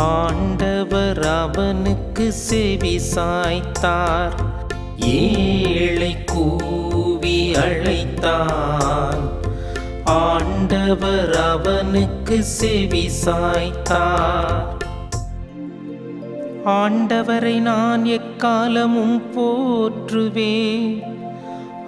ஆண்டவர் அவனுக்கு செவி சாய்த்தார். ஏழை கூவி அழைத்தான். ஆண்டவர் அவனுக்கு செவி சாய்த்தார். ஆண்டவரை நான் எக்காலமும் போற்றுவேன்.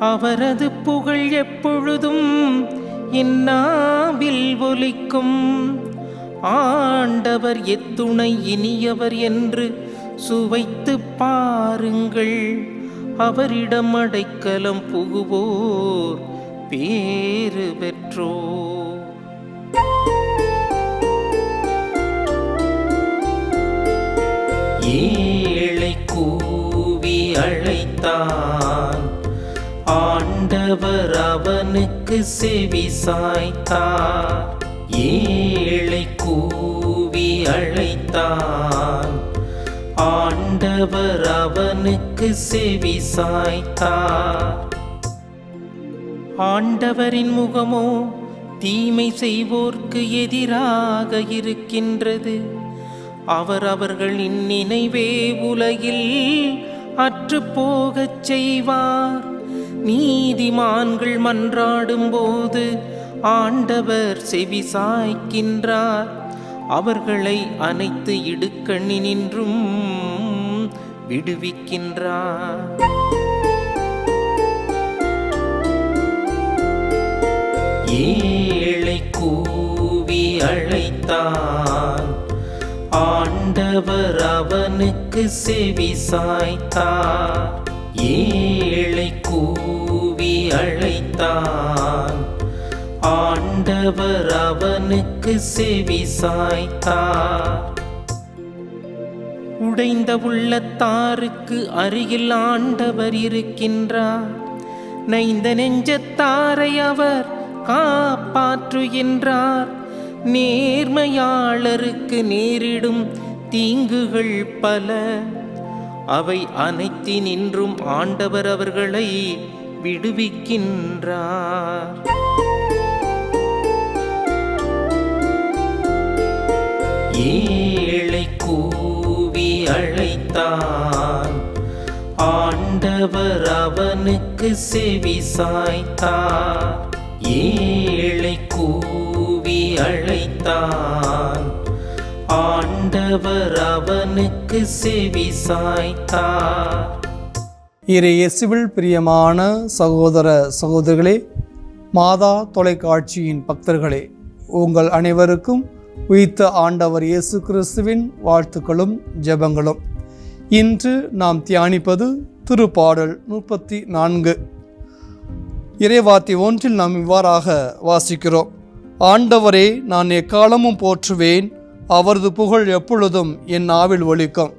அவரது புகழ் எப்பொழுதும் இந்நாவில் ஒலிக்கும். ஆண்டவர் எத்துணை இனியவர் என்று சுவைத்து பாருங்கள். அவரிடம் அடைக்கலம் புகுவோர் பேறு பெற்றோ. ஏழை கூவி அழைத்தான். ஆண்டவர் அவனுக்கு செவி சாய்த்தார் ஏ அழைத்தான் ஆண்டவர் அவனுக்கு செவி சாய்த்தார். ஆண்டவரின் முகமோ தீமை செய்வோர்க்கு எதிராக இருக்கின்றது. அவர் அவர்களின் நினைவே உலகில் அற்று போகச் செய்வார். நீதிமான்கள் மன்றாடும் போது ஆண்டவர் செவி சாய்க்கின்றார். அவர்களை அனைத்து இடுக்கண்ணினின்றும் விடுவிக்கின்றார். ஏழை கூவி அழைத்தான். ஆண்டவர் அவனுக்கு செவி சாய்த்தார். ஏழை கூவி அழைத்தான். ஆண்டவர் அவனுக்கு செவி சாய்த்தார். உடைந்த உள்ளத்தாருக்கு அருகில் ஆண்டவர் இருக்கின்றார். நைந்த நெஞ்சத்தாரை அவர் காப்பாற்றுகின்றார். நேர்மையாளருக்கு நேரிடும் தீங்குகள் பல. அவை அனைத்தினின்றும் ஆண்டவர் அவர்களை விடுவிக்கின்றார். ஏழை கூவி அழைத்தான். ஆண்டவர் அவனுக்கு செவி சாய்த்தார் ஏழை கூவி அழைத்தான். ஆண்டவர் அவனுக்கு செவி சாய்த்தார் இறை இயேசுவில் பிரியமான சகோதர சகோதரிகளே மாதா தொலைக்காட்சியின் பக்தர்களே உங்கள் அனைவருக்கும் உயிர்த்த ஆண்டவர் இயேசு கிறிஸ்துவின் வாழ்த்துக்களும் ஜெபங்களும். இன்று நாம் தியானிப்பது திருப்பாடல் முப்பத்தி நான்கு. இறைவார்த்தை ஒன்றில் நாம் இவ்வாறாக வாசிக்கிறோம். ஆண்டவரே நான் எக்காலமும் போற்றுவேன் அவரது புகழ் எப்பொழுதும் என் நாவில் ஒழிக்கும்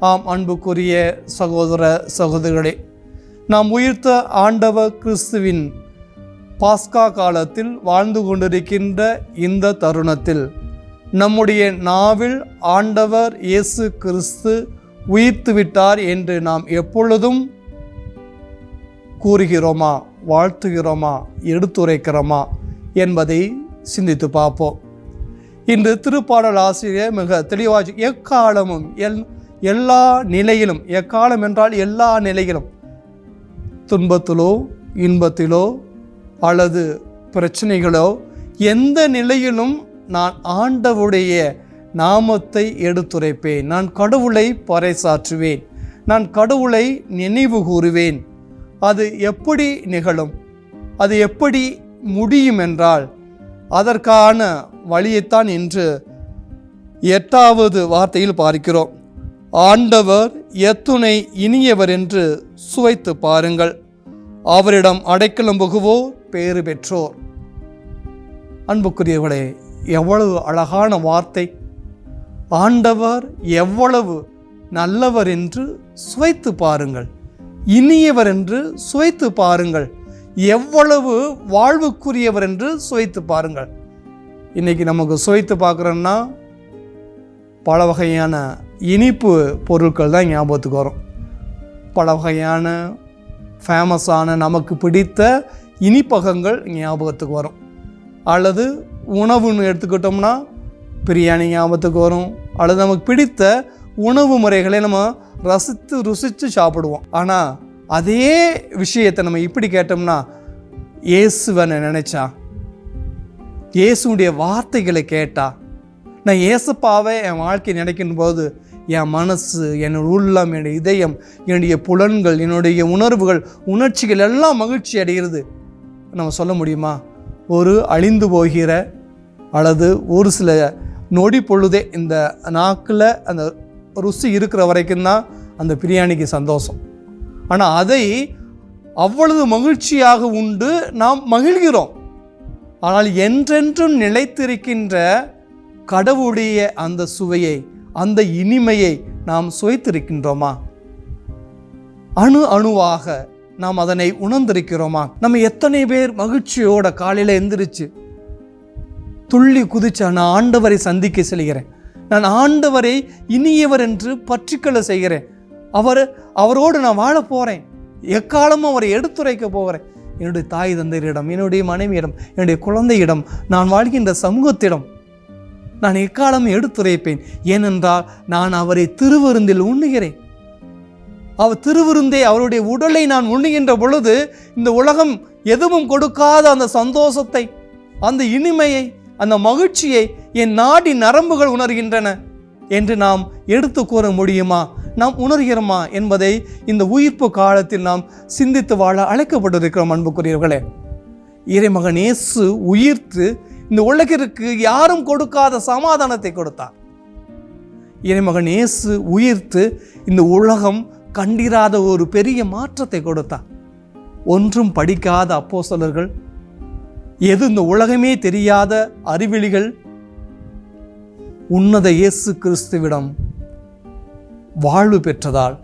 ஆம் அன்புக்குரிய சகோதர சகோதரிகளே நாம் உயிர்த்த ஆண்டவர் கிறிஸ்துவின் பாஸ்கா காலத்தில் வாழ்ந்து கொண்டிருக்கின்ற இந்த தருணத்தில் நம்முடைய நாவில் ஆண்டவர் இயேசு கிறிஸ்து உயிர்த்து விட்டார் என்று நாம் எப்பொழுதும் கூறுகிறோமா வாழ்த்துகிறோமா எடுத்துரைக்கிறோமா என்பதை சிந்தித்து பார்ப்போம். இன்று திருப்பாடல் ஆசிரியர் மிக தெளிவாக எக்காலமும் எல் எல்லா நிலையிலும் எக்காலம் என்றால் எல்லா நிலையிலும் துன்பத்திலோ இன்பத்திலோ அல்லது பிரச்சனைகளோ எந்த நிலையிலும் நான் ஆண்டவுடைய நாமத்தை எடுத்துரைப்பேன். நான் கடவுளை பறைசாற்றுவேன். நான் கடவுளை நினைவு கூறுவேன். அது எப்படி நிகழும்? அது எப்படி முடியும் என்றால் அதற்கான வழியைத்தான் இன்று எட்டாவது வார்த்தையில் பார்க்கிறோம். ஆண்டவர் எத்துணை இனியவர் என்று சுவைத்து பாருங்கள். அவரிடம் அடைக்கலம் புகுவோர் பேறு பெற்றோர். அன்புக்குரியவர்களே எவ்வளவு அழகான வார்த்தை. ஆண்டவர் எவ்வளவு நல்லவர் என்று சுவைத்து பாருங்கள். இனியவர் என்று சுவைத்து பாருங்கள். எவ்வளவு வாழ்வுக்குரியவர் என்று சுவைத்து பாருங்கள். இன்றைக்கி நமக்கு சுவைத்து பார்க்குறோன்னா பல வகையான இனிப்பு பொருட்கள் தான் ஞாபகத்துக்கு வரும். பல வகையான ஃபேமஸான நமக்கு பிடித்த இனிப்பகங்கள் ஞாபகத்துக்கு வரும். அல்லது உணவுன்னு எடுத்துக்கிட்டோம்னா பிரியாணி ஞாபகத்துக்கு வரும். அல்லது நமக்கு பிடித்த உணவு முறைகளை நம்ம ரசித்து ருசித்து சாப்பிடுவோம். ஆனால் அதே விஷயத்தை நம்ம இப்படி கேட்டோம்னா இயேசுவனை நினைச்சா? இயேசுடைய வார்த்தைகளை கேட்டா? நான் இயேசப்பாவே என் வாழ்க்கை நினைக்கும் போது என் மனசு என்னோட உள்ளம் என்னுடைய இதயம் என்னுடைய புலன்கள் என்னுடைய உணர்வுகள் உணர்ச்சிகள் எல்லாம் மகிழ்ச்சி அடைகிறது. நம்ம சொல்ல முடியுமா? ஒரு அழிந்து போகிற அல்லது ஒரு சில நொடி பொழுதே இந்த நாக்கில் அந்த ருசி இருக்கிற வரைக்கும் தான் அந்த பிரியாணிக்கு சந்தோஷம். ஆனால் அதை அவ்வளவு மகிழ்ச்சியாக உண்டு நாம் மகிழ்கிறோம். ஆனால் என்றென்றும் நிலைத்திருக்கின்ற கடவுளுடைய அந்த சுவையை அந்த இனிமையை நாம் சுவைத்திருக்கின்றோமா? அணு அணுவாக நாம் அதனை உணர்ந்திருக்கிறோமா? நம்ம எத்தனை பேர் மகிழ்ச்சியோட காலையில் எந்திரிச்சு துள்ளி குதிச்சா நான் ஆண்டவரை சந்திக்க செல்கிறேன். நான் ஆண்டவரை இனியவர் என்று பற்றிக்கொள்ள செய்கிறேன். அவர் அவரோடு நான் வாழ போகிறேன் எக்காலமும் அவரை எடுத்துரைக்க போகிறேன். என்னுடைய தாய் தந்தையரிடம் என்னுடைய மனைவியிடம் என்னுடைய குழந்தையிடம் நான் வாழ்கின்ற சமூகத்திடம் நான் எக்காலமும் எடுத்துரைப்பேன். ஏனென்றால் நான் அவரை திருவருந்தில் உண்ணுகிறேன். அவர் திருவிருந்தே அவருடைய உடலை நான் உண்ணுகின்ற பொழுது இந்த உலகம் எதுவும் கொடுக்காத அந்த சந்தோஷத்தை அந்த இனிமையை அந்த மகிழ்ச்சியை என் நாடி நரம்புகள் உணர்கின்றன என்று நாம் எடுத்து கூற முடியுமா? நாம் உணர்கிறோமா என்பதை இந்த உயிர்ப்பு காலத்தில் நாம் சிந்தித்து வாழ அழைக்கப்பட்டிருக்கிறோம் அன்புக்குரியவர்களே. இறைமகன் இயேசு உயிர்த்து இந்த உலகிற்கு யாரும் கொடுக்காத சமாதானத்தை கொடுத்தார். இறைமகன் இயேசு உயிர்த்து இந்த உலகம் கண்டிராத ஒரு பெரிய மாற்றத்தை கொடுத்தார் ஒன்றும் படிக்காத அப்போசலர்கள் எது இந்த உலகமே தெரியாத அறிவிலிகள் உன்னத இயேசு கிறிஸ்துவிடம் வாழ்வு பெற்றதால்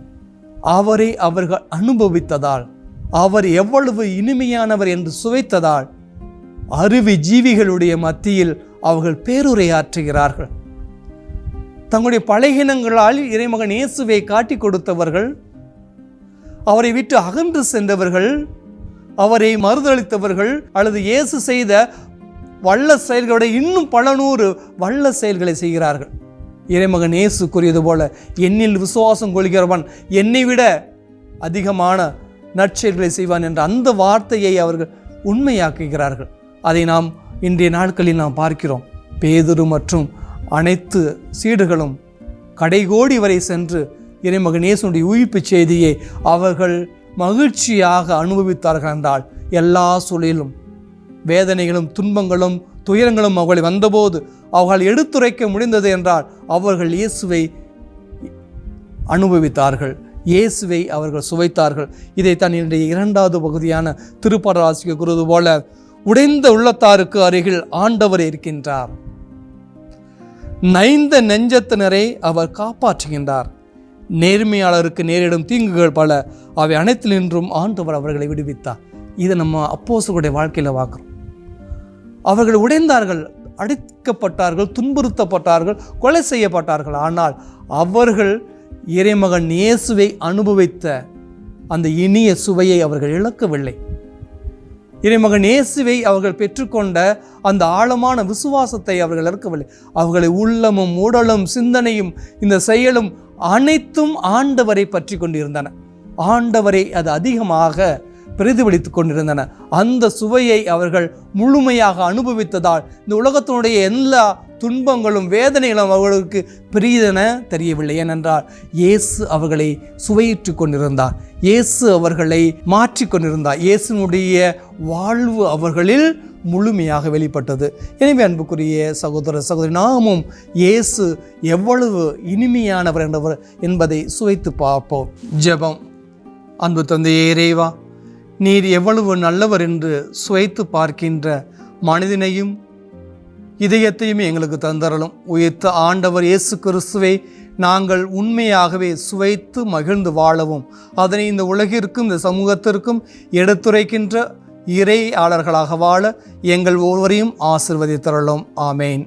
அவரை அவர்கள் அனுபவித்ததால் அவர் எவ்வளவு இனிமையானவர் என்று சுவைத்ததால் அருவி ஜீவிகளுடைய மத்தியில் அவர்கள் பேருரையாற்றுகிறார்கள். தங்களுடைய பலகீனங்களால் இறைமகன் இயேசுவை காட்டி கொடுத்தவர்கள் அவரை விட்டு அகன்று சென்றவர்கள் அவரை மறுதளித்தவர்கள் அல்லது இயேசு செய்த வல்ல செயல்களை இன்னும் பல நூறு வல்ல செயல்களை செய்கிறார்கள். இறைமகன் இயேசு கூறியது போல என்னில் விசுவாசம் கொள்கிறவன் என்னை விட அதிகமான நற்செயல்களை செய்வான் என்ற அந்த வார்த்தையை அவர்கள் உண்மையாக்குகிறார்கள். அதை நாம் இன்றைய நாட்களில் நாம் பார்க்கிறோம். பேதுரு மற்றும் அனைத்து சீடுகளும் கடைகோடி வரை சென்று இறைமகன் இயேசுடைய உயிர்ப்புச் செய்தியை அவர்கள் மகிழ்ச்சியாக அனுபவித்தார்கள் என்றால் எல்லா சூழலிலும் வேதனைகளும் துன்பங்களும் துயரங்களும் அவர்களை வந்தபோது அவர்கள் எடுத்துரைக்க முடிந்தது என்றால் அவர்கள் இயேசுவை அனுபவித்தார்கள். இயேசுவை அவர்கள் சுவைத்தார்கள். இதைத்தான் என்னுடைய இரண்டாவது பகுதியான திருப்பராசிக்கு கூறுவது போல உடைந்த உள்ளத்தாருக்கு அருகில் ஆண்டவர் இருக்கின்றார். நைந்த நெஞ்சத்தினரை அவர் காப்பாற்றுகின்றார். நேர்மையாளருக்கு நேரிடும் தீங்குகள் பல அவை அனைத்தினின்றும் ஆண்டவர் அவர்களை விடுவித்தார். இதை நம்ம அப்போசருடைய வாழ்க்கையில் பார்க்குறோம். அவர்கள் உடைந்தார்கள் அடிக்கப்பட்டார்கள் துன்புறுத்தப்பட்டார்கள் கொலை செய்யப்பட்டார்கள். ஆனால் அவர்கள் இறைமகன் இயேசுவை அனுபவித்த அந்த இனிய சுவையை அவர்கள் இழக்கவில்லை. இறைமகன் இயேசுவை அவர்கள் பெற்றுக்கொண்ட அந்த ஆழமான விசுவாசத்தை அவர்கள் இழக்கவில்லை அவர்களை உள்ளமும் உடலும் சிந்தனையும் இந்த செயலும் அனைத்தும் ஆண்டவரை பற்றி கொண்டிருந்தன. ஆண்டவரை அது அதிகமாக பிரதிபலித்துக் கொண்டிருந்தன. அந்த சுவையை அவர்கள் முழுமையாக அனுபவித்ததால் இந்த உலகத்தினுடைய எல்லா துன்பங்களும் வேதனைகளும் அவர்களுக்கு பெரியதென தெரியவில்லை. ஏனென்றால் இயேசு அவர்களை சுவையிட்டு கொண்டிருந்தார். இயேசு அவர்களை மாற்றிக் கொண்டிருந்தார். இயேசுனுடைய வாழ்வு அவர்களில் முழுமையாக வெளிப்பட்டது. எனவே அன்புக்குரிய சகோதர சகோதரி நாமும் இயேசு எவ்வளவு இனிமையானவர் என்றவர் என்பதை சுவைத்து பார்ப்போம். ஜெபம். அன்பு தந்தையே இறைவா நீர் எவ்வளவு நல்லவர் என்று சுவைத்து பார்க்கின்ற மனிதனையும் இதயத்தையும் எங்களுக்கு தந்தரலும் உயிர்த்த ஆண்டவர் இயேசு கிறிஸ்துவை நாங்கள் உண்மையாகவே சுவைத்து மகிழ்ந்து வாழவும். அதனை இந்த உலகிற்கும் இந்த சமூகத்திற்கும் எடுத்துரைக்கின்ற இறையாளர்களாக வாழ எங்கள் ஒவ்வொரையும் ஆசிர்வதித்தரலும் ஆமேன்.